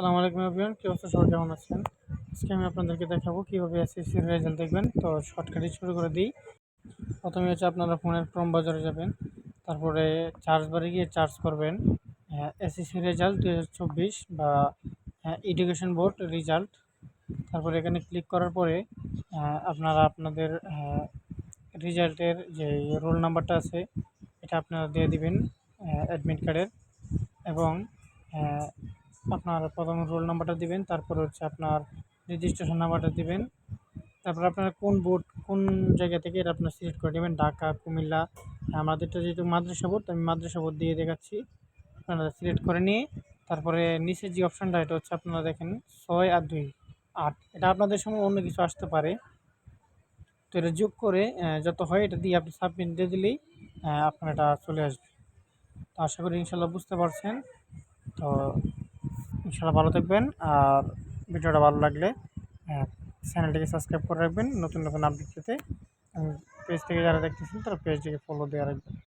আসসালামু আলাইকুম এভরিওয়ান কি অবস্থা? সবাই কেমন আছেন? আজকে আমি আপনাদেরকে দেখাবো কীভাবে এসএসসির রেজাল্ট দেখবেন। তো শর্টকাটে শুরু করে দিই। প্রথমে হচ্ছে আপনারা ফোনের ক্রম বাজারে যাবেন। তারপরে চার্জ বারে গিয়ে চার্জ করবেন। এসএসসি রেজাল্ট দু চব্বিশ বা এডুকেশন বোর্ড রেজাল্ট তারপরে এখানে ক্লিক করার পরে আপনারা আপনাদের রেজাল্টের যে রোল নাম্বারটা আছে এটা আপনারা দিয়ে দিবেন অ্যাডমিট কার্ডের এবং আহ, আপনার প্রথম রোল নাম্বারটা দিবেন, তারপর হচ্ছে আপনার রেজিস্ট্রেশন নাম্বারটা দিবেন। তারপর আপনারা কোন বোর্ড কোন জায়গা থেকে এটা আপনার সিলেক্ট করে নেবেন? ঢাকা, কুমিল্লা, আমাদেরটা যেহেতু মাদ্রাসা বোর্ড আমি মাদ্রাসা বোর্ড দিয়ে দেখাচ্ছি। আপনারা সিলেক্ট করে নিয়ে, তারপরে নিচের যে অপশানটা এটা হচ্ছে আপনারা দেখেন ছয় আর দুই, আট। এটা আপনাদের সময় অন্য কিছু আসতে পারে। তো এটা যোগ করে যত হয় এটা দিয়ে আপনি সাবমিট দিয়ে দিলেই আপনার এটা চলে আসবে। তো আশা করি ইনশাল্লাহ বুঝতে পারছেন। তো ইনশাল্লাহ ভালো থাকবেন আর ভিডিওটা ভালো লাগলে চ্যানেলটিকে সাবস্ক্রাইব করে রাখবেন। নতুন নতুন আপডেট পেতে পেজ থেকে যারা দেখতেছেন তারা পেজটিকে ফলো দিয়ে রাখবেন।